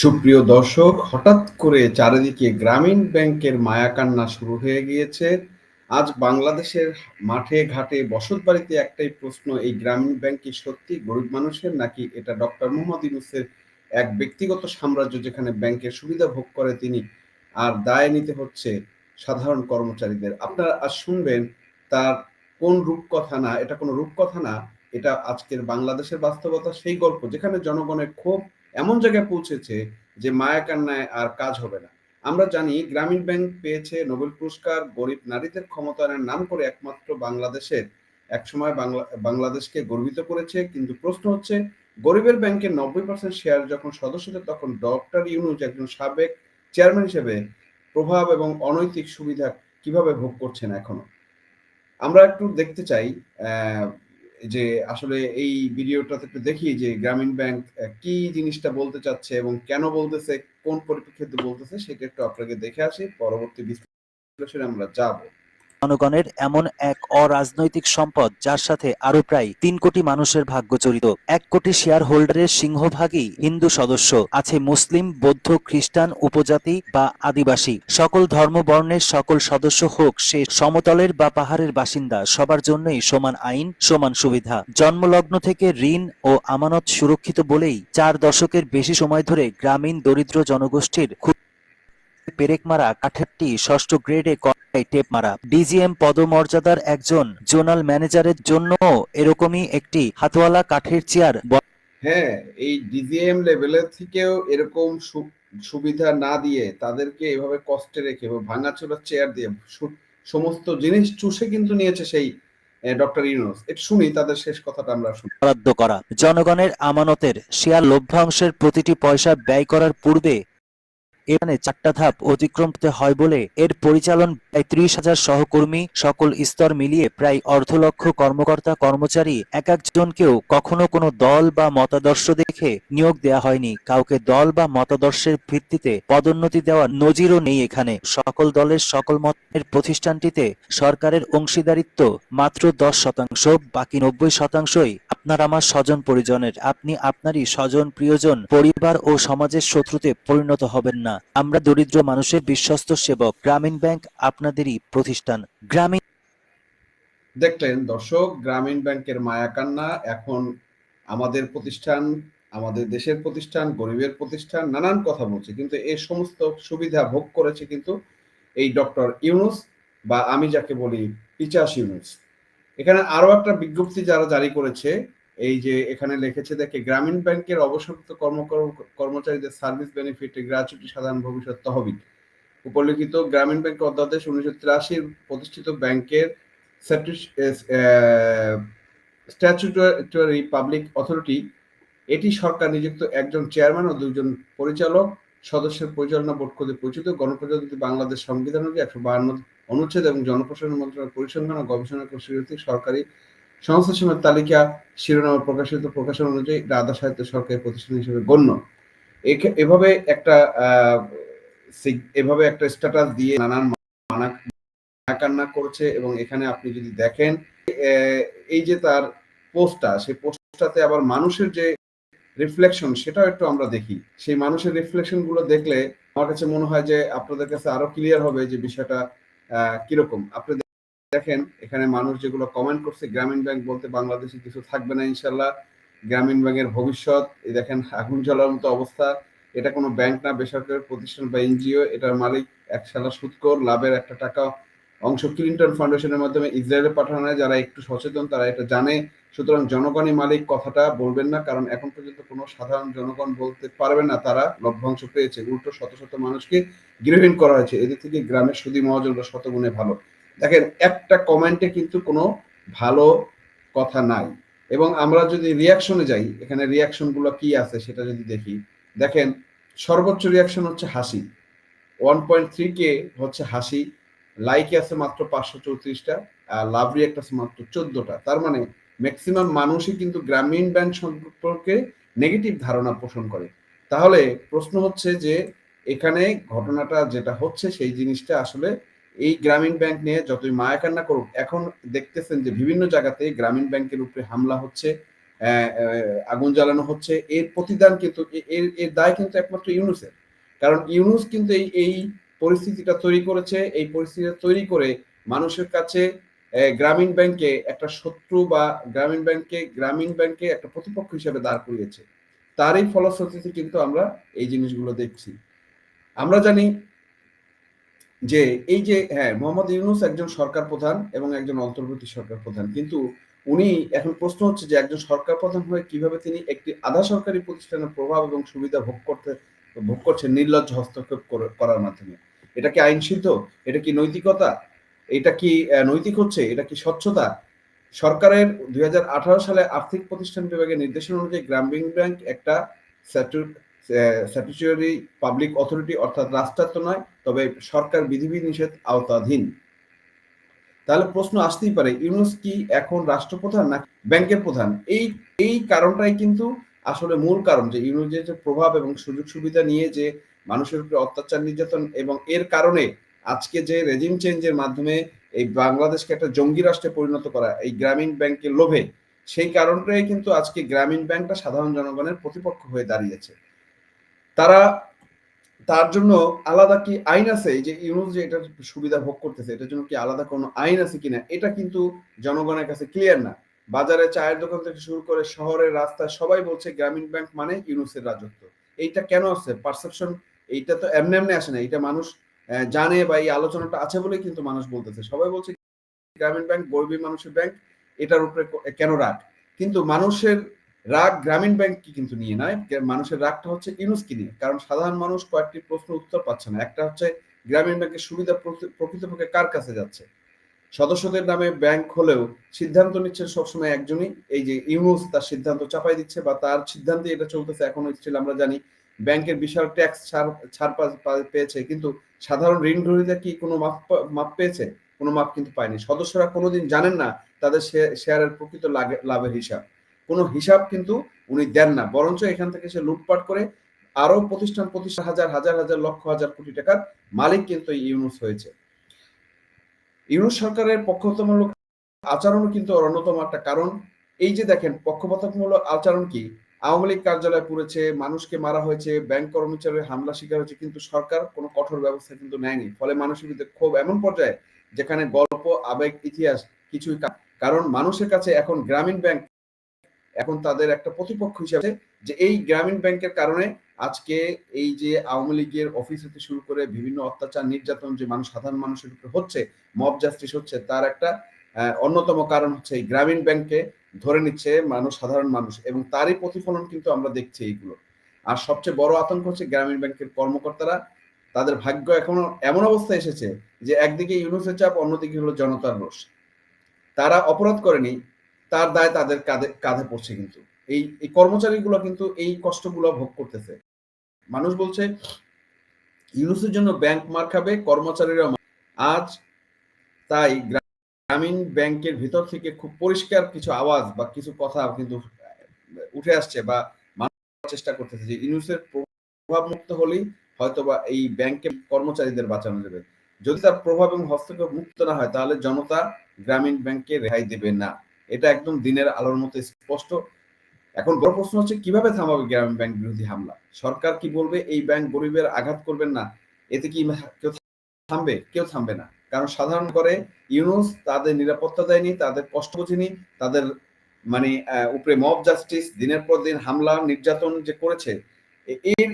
সুপ্রিয় দর্শক, হঠাৎ করে চারিদিকে গ্রামীণ ব্যাংকের মায়াকান্না শুরু হয়ে গিয়েছে। আজ বাংলাদেশের মাঠে ঘাটে বসত বাড়িতে একটাই প্রশ্ন, এই গ্রামীণ ব্যাংক কি সত্যি গরিব মানুষের নাকি এটা ডক্টর মোহাম্মদ ইউনুসের এক ব্যক্তিগত সাম্রাজ্য যেখানে ব্যাংকের সুবিধা ভোগ করে তিনি আর দায় নিতে হচ্ছে সাধারণ কর্মচারীদের? আপনারা আজ শুনবেন তার কোন রূপকথা না, এটা কোনো রূপকথা না, এটা আজকের বাংলাদেশের বাস্তবতা সেই গল্প, যেখানে জনগণের ক্ষোভ এমন জায়গায় পৌঁছেছে যে মায়া কান্নায় আর কাজ হবে না। আমরা জানি গ্রামীণ ব্যাংক পেয়েছে নোবেল পুরস্কার, গরিব নারীদের ক্ষমতায়নের নাম করে একমাত্র বাংলাদেশের। একসময় বাংলা, বাংলাদেশকে গর্বিত করেছে, কিন্তু প্রশ্ন হচ্ছে, গরিবের ব্যাংকের নব্বই পার্সেন্ট শেয়ার যখন সদস্যদের তখন ডক্টর ইউনুস একজন সাবেক চেয়ারম্যান হিসেবে প্রভাব এবং অনৈতিক সুবিধা কীভাবে ভোগ করছেন এখনও? আমরা একটু দেখতে চাই যে আসলে এই ভিডিওটাতে একটু দেখি যে গ্রামীণ ব্যাংক কি জিনিসটা বলতে চাচ্ছে এবং কেন বলতেছে, কোন পরিপ্রেক্ষিতে বলতেছে, সেটা একটু আপনাকে দেখে আসি। পরবর্তী বিশ্লেষণে আমরা যাব। জনগণের এমন এক অরাজনৈতিক সম্পদ, যার সাথে আরও প্রায় তিন কোটি মানুষের ভাগ্য জড়িত। এক কোটি শেয়ার হোল্ডারের সিংহভাগই হিন্দু সদস্য, আছে মুসলিম, বৌদ্ধ, খ্রিস্টান, উপজাতি বা আদিবাসী। সকল ধর্ম বর্ণের সকল সদস্য হোক, সে সমতলের বা পাহাড়ের বাসিন্দা, সবার জন্যই সমান আইন, সমান সুবিধা। জন্মলগ্ন থেকে ঋণ ও আমানত সুরক্ষিত বলেই চার দশকের বেশি সময় ধরে গ্রামীণ দরিদ্র জনগোষ্ঠীর পেরেক মারা কাঠেরটি ষষ্ঠ গ্রেডে টেপ মারা। ডিজিএম পদমর্যাদার একজন জোনাল ম্যানেজারের জন্য এরকমই একটি হাতওয়ালা কাঠের চেয়ার হ্যাঁ এই ডিজিএম লেভেলের থেকেও এরকম সুবিধা না দিয়ে তাদেরকে এভাবে কষ্টে রেখে ভাঙাচোরা চেয়ার দিয়ে সমস্ত জিনিস চুষে কিন্তু নিয়েছে সেই ডক্টর ইউনুস। এটা শুনি তাদের শেষ কথাটা আমরা শুনি। বরাদ্দ করা। জনগণের আমানতের শেয়ার লভ্যাংশের প্রতিটি পয়সা ব্যয় করার পূর্বে এখানে চারটা ধাপ অতিক্রম করতে হয় বলে এর পরিচালন প্রায় ত্রিশ হাজার সহকর্মী, সকল স্তর মিলিয়ে প্রায় অর্ধলক্ষ কর্মকর্তা, কর্মচারী, এক একজনকেও কখনো কোনো দল বা মতাদর্শ দেখে নিয়োগ দেয়া হয়নি। কাউকে দল বা মতাদর্শের ভিত্তিতে পদোন্নতি দেওয়ার নজিরও নেই এখানে। সকল দলের সকল মতের প্রতিষ্ঠানটিতে সরকারের অংশীদারিত্ব মাত্র দশ শতাংশ, বাকি নব্বই শতাংশই আপনার আমার স্বজন পরিজনের। আপনি আপনারই স্বজন, প্রিয়জন, পরিবার ও সমাজের শত্রুতে পরিণত হবেন না। আমরা দরিদ্র মানুষের বিশ্বস্ত সেবক, গ্রামীণ ব্যাংক আপনাদেরই প্রতিষ্ঠান। গ্রামীণ দেখলেন দর্শক, গ্রামীণ ব্যাংকের মায়াকান্না, এখন আমাদের প্রতিষ্ঠান, আমাদের দেশের প্রতিষ্ঠান, গরিবের প্রতিষ্ঠান, নানান কথা বলছে, কিন্তু এই সমস্ত সুবিধা ভোগ করেছে কিন্তু এই ডক্টর ইউনুস বা আমি যাকে বলি পিচাস ইউনুস। এখানে আরও একটা বিজ্ঞপ্তি যারা জারি করেছে এই যে এখানে লিখেছে, দেখে গ্রামীণ ব্যাংকের অবসরপ্রাপ্ত কর্ম কর্মচারীদের সার্ভিস বেনিফিট গ্রাচুইটি সাধারণ ভবিষ্যৎ তহবিল। উপলিখিত গ্রামীণ ব্যাংক অধ্যাদেশ উনিশশো তিরাশির প্রতিষ্ঠিত ব্যাংকের স্ট্যাচুটরি পাবলিক অথরিটি এটি সরকার নিযুক্ত একজন চেয়ারম্যান ও দুইজন পরিচালক, সদস্যের পরিচালনা বোর্ড করে পরিচিত, গণপ্রজাতন্ত্রী বাংলাদেশ সংবিধান একশো বাহান্ন অনুচ্ছেদ এবং জনপ্রশাসন মন্ত্রণালয় পরিসংখ্যান ও গবেষণা কর্তৃক সরকারি সংস্থা সময়ের তালিকা শিরোনামে প্রকাশিত প্রকাশন অনুযায়ী রাধা সাহিত্য সরকারি প্রতিষ্ঠান হিসেবে গণ্য। এভাবে একটা এভাবে একটা স্ট্যাটাস দিয়ে নানান কান্না করছে এবং এখানে আপনি যদি দেখেন এই যে তার পোস্টটা, সেই পোস্টটাতে আবার মানুষের যে রিফ্লেকশন সেটাও একটু আমরা দেখি। সেই মানুষের রিফ্লেকশনগুলো দেখলে আমার কাছে মনে হয় যে আপনাদের কাছে আরও ক্লিয়ার হবে যে বিষয়টা কীরকম। আপনি দেখেন, এখানে মানুষ যেগুলো কমেন্ট করছে, গ্রামীণ ব্যাংক বলতে বাংলাদেশে কিছু থাকবে না ইনশাল্লাহ গ্রামীণ ব্যাংকের ভবিষ্যৎ, এই দেখেন, আগুন জ্বলার মতো অবস্থা। এটা কোনো ব্যাংক না, বেসরকারি প্রতিষ্ঠান বা এনজিও, এটার মালিক এক সালা সুদকর লাভের একটা টাকা অংশ। ক্লিন্টন ফাউন্ডেশনের মাধ্যমে ইসরায়েলে পাঠানো হয়, যারা একটু সচেতন, তারা এটা জানে। সুতরাং জনগণই মালিক, কথাটা বলবেন না, কারণ এখন পর্যন্ত কোনো সাধারণ জনগণ বলতে পারবে না তারা। লভ্যাংশ পেয়েছে, উল্টো শত শত মানুষকে গৃহহীন করা হয়েছে। এদের থেকে গ্রামের সুদী মহাজন শতগুণে ভালো। দেখেন, একটা কমেন্টে কিন্তু কোনো ভালো কথা নাই। এবং আমরা যদি রিয়াকশনে যাই, এখানে রিয়াকশনগুলো কি আছে সেটা যদি দেখি, দেখেন, সর্বোচ্চ রিয়াকশন হচ্ছে হাসি। ওয়ান পয়েন্ট থ্রি কে হচ্ছে হাসি লাইকে আছে মাত্র পাঁচশো চৌত্রিশটা, আর লাভ রিয়াক্ট আছে মাত্র চোদ্দটা। তার মানে ম্যাক্সিমাম মানুষই কিন্তু গ্রামীণ ব্যাংক সম্পর্কে নেগেটিভ ধারণা পোষণ করে। তাহলে প্রশ্ন হচ্ছে যে, এখানে ঘটনাটা যেটা হচ্ছে, সেই জিনিসটা আসলে এই গ্রামীণ ব্যাংক নিয়ে যতই মায়া কান্না করুক, এখন দেখতেছেন যে বিভিন্ন জায়গাতে গ্রামীণ ব্যাংকের উপরে হামলা হচ্ছে আগুন জ্বালানো হচ্ছে। এর প্রতিদান কিন্তু, এর এর দায় কিন্তু একমাত্র ইউনুসের। কারণ ইউনুস কিন্তু এই এই পরিস্থিতিটা তৈরি করেছে। এই পরিস্থিতিটা তৈরি করে মানুষের কাছে গ্রামীণ ব্যাংকে একটা শত্রু বা গ্রামীণ ব্যাংকে গ্রামীণ ব্যাংকে একটা প্রতিপক্ষ হিসেবে দাঁড় করিয়েছে। তারই ফলশ্রুতিতে কিন্তু আমরা এই জিনিসগুলো দেখছি। আমরা জানি যে এই যে হ্যাঁ মোহাম্মদ ইউনুস একজন সরকার প্রধান এবং একজন অন্তর্বর্তী সরকার প্রধান। কিন্তু উনি এখন প্রশ্ন হচ্ছে যে একজন সরকার প্রধান হয়ে কীভাবে তিনি একটি আধা সরকারি প্রতিষ্ঠানের প্রভাব এবং সুবিধা ভোগ করতে, ভোগ করছেন নির্লজ্জ হস্তক্ষেপ করার মাধ্যমে? এটা কি আইন সিদ্ধ এটা কি নৈতিকতা? এটা কি নৈতিক হচ্ছে? এটা কি স্বচ্ছতা? সরকারের দুই হাজার আঠারো সালে আর্থিক প্রতিষ্ঠান বিভাগের নির্দেশনা অনুযায়ী গ্রামীণ ব্যাংক একটা পাবলিক অথরিটি অর্থাৎ রাষ্ট্রায়ত্ত নয়, তবে সরকার বিধিবিনিষেধ আওতাধীন। তাহলে প্রশ্ন আসতেই পারে, ইউনুস কি এখন রাষ্ট্রপ্রধান না ব্যাংকের প্রধান? এই এই কারণটাই কিন্তু আসলে মূল কারণ যে ইউনুসের যে প্রভাব এবং সুযোগ সুবিধা নিয়ে যে মানুষের উপরে অত্যাচার, নির্যাতন এবং এর কারণে আজকে যে রেজিম চেঞ্জের মাধ্যমে এই বাংলাদেশকে একটা জঙ্গি রাষ্ট্রে পরিণত করা, এই গ্রামীণ ব্যাংকের লোভে, সেই কারণটাই কিন্তু আজকে গ্রামীণ ব্যাংকটা সাধারণ জনগণের প্রতিপক্ষ হয়ে দাঁড়িয়েছে। তারা তার জন্য আলাদা কি আইন আছে? যে ইউনুস যে এটার সুবিধা ভোগ করতেছে, এটার জন্য কি আলাদা কোনো আইন আছে কিনা? এটা কিন্তু জনগণের কাছে ক্লিয়ার না। বাজারে চায়ের দোকান থেকে শুরু করে শহরের রাস্তায় সবাই বলছে গ্রামীণ ব্যাংক মানে ইউনুসের রাজত্ব। এইটা কেন আসছে পারসেপশন এইটা তো এমনি এমনি আসে না। এটা মানুষ জানে বা এই আলোচনাটা আছে বলেই কিন্তু মানুষ বলতেছে। সবাই বলছে গ্রামীণ ব্যাংক, গরিবী মানুষের ব্যাংক, এটার উপরে কেন রাগ? কিন্তু মানুষের রাগ গ্রামীণ ব্যাংক কি কিন্তু নিয়ে নয়। মানুষের রাগটা হচ্ছে ইউনুসকে নিয়ে। কারণ সাধারণ মানুষ কয়েকটি প্রশ্ন উত্তর পাচ্ছে না। একটা হচ্ছে, গ্রামীণ ব্যাংকের সুবিধা প্রকৃ- প্রকৃতপক্ষে কার কাছে যাচ্ছে? সদস্যদের নামে ব্যাংক হলেও সিদ্ধান্ত নিচ্ছে সবসময় একজনই। এই যে ইউনুস তার সিদ্ধান্ত চাপাই দিচ্ছে বা তার সিদ্ধান্তে এটা চলতেছে এখনও স্টিল আমরা জানি। ব্যাংকের বিশাল ট্যাক্স ছাড় ছাড় পেয়েছে। কিন্তু সাধারণ ঋণ গ্রহীতা কি কোনো মাপ মাপ পেয়েছে? কোনো মাপ কিন্তু পায়নি। সদস্যরা কোনোদিন জানেন না তাদের শেয়ারের প্রকৃত লাভের হিসাব। কোনো হিসাব কিন্তু উনি দেন না। বরঞ্চ এখান থেকে সে লুটপাট করে আরও প্রতিষ্ঠান প্রতিষ্ঠান হাজার হাজার হাজার, লক্ষ, হাজার কোটি টাকার মালিক কিন্তু ইউনুস হয়েছে। ইউনুস সরকারের পক্ষপাতমূলক আচরণও কিন্তু অন্যতম একটা কারণ। এই যে দেখেন, পক্ষপাতমূলক আচরণ কি? আওয়ামী লীগ কার্যালয় পুড়েছে, মানুষকে মারা হয়েছে, ব্যাংক কর্মচারীর হামলা শিকার হয়েছে, কিন্তু সরকার কোনো কঠোর ব্যবস্থা কিন্তু নেয়নি। ফলে মানুষের ভিতরে ক্ষোভ এমন পর্যায়ে যেখানে গল্প, আবেগ, ইতিহাস কিছুই কারণ মানুষের কাছে এখন গ্রামীণ ব্যাংক এখন তাদের একটা প্রতিপক্ষ হিসেবে যে এই গ্রামীণ ব্যাংকের কারণে আজকে এই যে আওয়ামী লীগের অফিস হতে শুরু করে বিভিন্ন অত্যাচার, নির্যাতন, যে মানুষ, সাধারণ মানুষের উপরে হচ্ছে মব জাস্টিস হচ্ছে, তার একটা অন্যতম কারণ হচ্ছে এই গ্রামীণ ব্যাংকে ধরে নিচ্ছে মানুষ, সাধারণ মানুষ, এবং তারই প্রতিফলন কিন্তু আমরা দেখছি এইগুলো। আর সবচেয়ে বড় আতঙ্ক হচ্ছে গ্রামীণ ব্যাংকের কর্মকর্তারা, তাদের ভাগ্য এখনও এমন অবস্থায় এসেছে যে একদিকে ইউনুসের চাপ, অন্যদিকে হলো জনতার রোষ। তারা অপরাধ করেনি তার দায় তাদের কাঁধে কাঁধে পড়ছে কিন্তু। এই এই কর্মচারীগুলো কিন্তু এই কষ্টগুলো ভোগ করতেছে। মানুষ বলছে, ইউনুসের জন্য ব্যাংক মার খাবে কর্মচারীরা আজ তাই গ্রামীণ ব্যাংকের ভিতর থেকে খুব পরিষ্কার কিছু আওয়াজ বা কিছু কথা কিন্তু উঠে আসছে বা মানুষ চেষ্টা করতেছে যে ইউনুসের প্রভাব মুক্ত হলেই হয়তোবা এই ব্যাংকের কর্মচারীদের বাঁচানো যাবে। যদি তার প্রভাব এবং হস্তক্ষেপ মুক্ত না হয়, তাহলে জনতা গ্রামীণ ব্যাংকে রেহাই দেবে না। এটা একদম দিনের আলোর মতো স্পষ্ট। এখন বড় প্রশ্ন হচ্ছে, কীভাবে থামাবে গ্রামীণ ব্যাংক বিরোধী হামলা? সরকার কি বলবে, এই ব্যাংক গরিবের আঘাত করবেন না? এতে কি কেউ থামবে? কেউ থামবে না। কারণ সাধারণ করে ইউনুস তাদের নিরাপত্তা দেয়নি, তাদের কষ্ট বোঝেনি, তাদের মানে উপরে মব জাস্টিস, দিনের পর দিন হামলা, নির্যাতন যে করেছে এর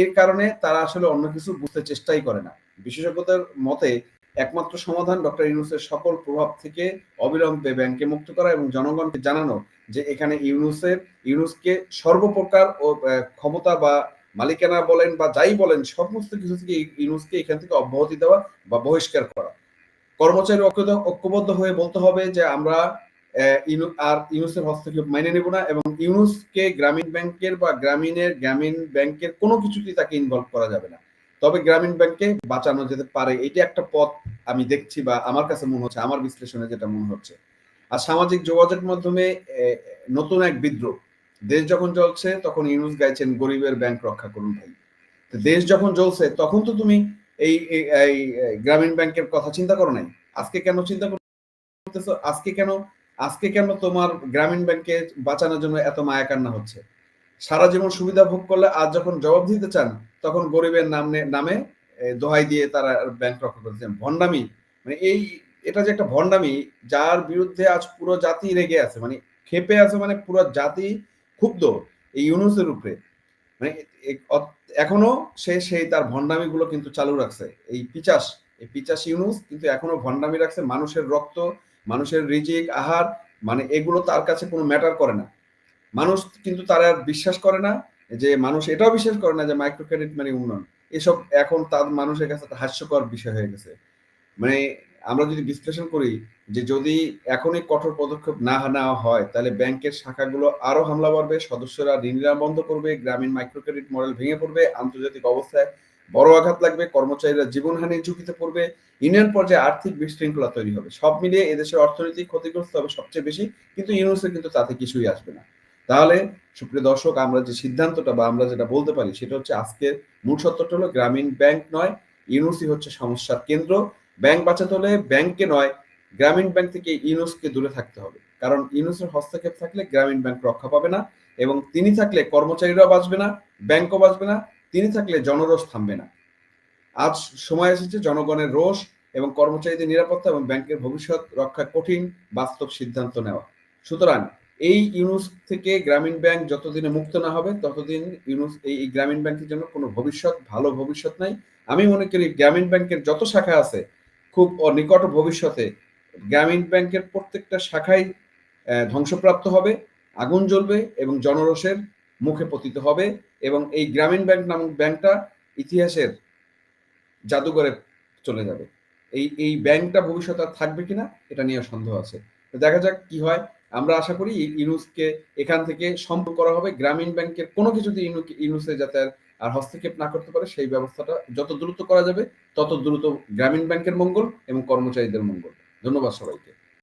এর কারণে তারা আসলে অন্য কিছু বুঝতে চেষ্টাই করে না। বিশেষজ্ঞদের মতে একমাত্র সমাধান ডক্টর ইউনুসের সকল প্রভাব থেকে অবিলম্বে ব্যাংকে মুক্ত করা এবং জনগণকে জানানো যে এখানে ইউনুসের, ইউনুসকে সর্বপ্রকার ও ক্ষমতা বা মালিকানা বলেন বা যাই বলেন, সমস্ত কিছু থেকে ইউনুসকে এখান থেকে অব্যাহতি দেওয়া বা বহিষ্কার করা। কর্মচারী ঐক্যবদ্ধ- হয়ে বলতে হবে যে আমরা আর ইউনুসের হস্তক্ষেপ মেনে নেব না এবং ইউনুসকে গ্রামীণ ব্যাংকের বা গ্রামীণের, গ্রামীণ ব্যাংকের কোনো কিছুতেই তাকে ইনভলভ করা যাবে না। তবে গ্রামীণ ব্যাংককে বাঁচানো যেতে পারে, এটা একটা পথ আমি দেখছি বা আমার কাছে মনে হচ্ছে, আমার বিশ্লেষণে যেটা মনে হচ্ছে। আর সামাজিক যোগাযোগ মাধ্যমে নতুন এক বিদ্রোহ। দেশ যখন চলছে তখন ইউনুস গাইছেন, গরিবের ব্যাংক রক্ষা করুন ভাই। দেশ যখন জ্বলছে, তখন তো তুমি এই, এই- এই গ্রামীণ ব্যাংকের কথা চিন্তা করো নাই। আজকে কেন চিন্তা করতেছো? আজকে কেন আজকে কেন তোমার গ্রামীণ ব্যাংকে বাঁচানোর জন্য এত মায়া কান্না হচ্ছে? সারা জীবন সুবিধা ভোগ করলে আজ যখন জবাব দিতে চান, তখন গরিবের নামে নামে দোহাই দিয়ে তারা ব্যাংক রক্ষা করতেছেন ভণ্ডামি মানে এই, এটা যে একটা ভণ্ডামি, যার বিরুদ্ধে আজ পুরো জাতি রেগে আছে মানে ক্ষেপে আছে মানে পুরো জাতি ক্ষুব্ধ এই ইউনুসের উপরে। মানে এখনও সে সেই তার ভণ্ডামি গুলো কিন্তু চালু রাখছে। এই পিচাস এই পিচাস ইউনুস কিন্তু এখনও ভণ্ডামি রাখছে মানুষের রক্ত, মানুষের রিজিক, আহার মানে এগুলো তার কাছে কোনো ম্যাটার করে না। মানুষ কিন্তু তারা আর বিশ্বাস করে না, যে মানুষ এটাও বিশ্বাস করে না যে মাইক্রো ক্রেডিট মানে উন্নয়ন। এসব এখন তার মানুষের কাছে হাস্যকর বিষয় হয়ে গেছে। মানে আমরা যদি বিশ্লেষণ করি, যে যদি এখনই কঠোর পদক্ষেপ না নেওয়া হয়, তাহলে ব্যাংকের শাখাগুলো আরও হামলা বাড়বে, সদস্যরা ঋণ নেওয়া বন্ধ করবে, গ্রামীণ মাইক্রো ক্রেডিট মডেল ভেঙে পড়বে, আন্তর্জাতিক অবস্থায় বড় আঘাত লাগবে, কর্মচারীরা জীবনহানির ঝুঁকিতে পড়বে, ইউনিয়ন পর্যায়ে আর্থিক বিশৃঙ্খলা তৈরি হবে। সব মিলিয়ে এদেশের অর্থনীতি ক্ষতিগ্রস্ত হবে সবচেয়ে বেশি, কিন্তু ইউনুসের কিন্তু তাতে কিছুই আসবে না। তাহলে, সুপ্রিয় দর্শক, আমরা যে সিদ্ধান্তটা বা আমরা যেটা বলতে পারি, সেটা হচ্ছে আজকের মূল সত্যটা হলো গ্রামীণ ব্যাংক নয় ইউনুসি হচ্ছে সমস্যার কেন্দ্র। ব্যাংক বাঁচাতে হলে ব্যাংকে নয়, গ্রামীণ ব্যাংক থেকে ইউনুসকে দূরে থাকতে হবে। কারণ ইউনুসের হস্তক্ষেপ থাকলে গ্রামীণ ব্যাংক রক্ষা পাবে না এবং তিনি থাকলে কর্মচারীরাও বাঁচবে না, ব্যাংকও বাঁচবে না, তিনি থাকলে জনরোষ থামবে না। আজ সময় এসেছে জনগণের রোষ এবং কর্মচারীদের নিরাপত্তা এবং ব্যাংকের ভবিষ্যৎ রক্ষা কঠিন বাস্তব সিদ্ধান্ত নেওয়া। সুতরাং এই ইউনুস থেকে গ্রামীণ ব্যাংক যতদিনে মুক্ত না হবে, ততদিন ইউনুস এই গ্রামীণ ব্যাংকের জন্য কোনো ভবিষ্যৎ, ভালো ভবিষ্যৎ নাই। আমি মনে করি গ্রামীণ ব্যাংকের যত শাখা আছে, খুব নিকট ভবিষ্যতে গ্রামীণ ব্যাংকের প্রত্যেকটা শাখাই ধ্বংসপ্রাপ্ত হবে, আগুন জ্বলবে এবং জনরোষের মুখে পতিত হবে এবং এই গ্রামীণ ব্যাংক নামক ব্যাংকটা ইতিহাসের জাদুঘরে চলে যাবে। এই এই ব্যাংকটা ভবিষ্যতে থাকবে কিনা, এটা নিয়ে সন্দেহ আছে। দেখা যাক কি হয়। আমরা আশা করি ইউনুসকে এখান থেকে সম্পর্ক করা হবে। গ্রামীণ ব্যাংকের কোনো কিছু ইনু- ইউনুসে যাতে আর হস্তক্ষেপ না করতে পারে, সেই ব্যবস্থাটা যত দ্রুত করা যাবে, তত দ্রুত গ্রামীণ ব্যাংকের মঙ্গল এবং কর্মচারীদের মঙ্গল। ধন্যবাদ সবাইকে।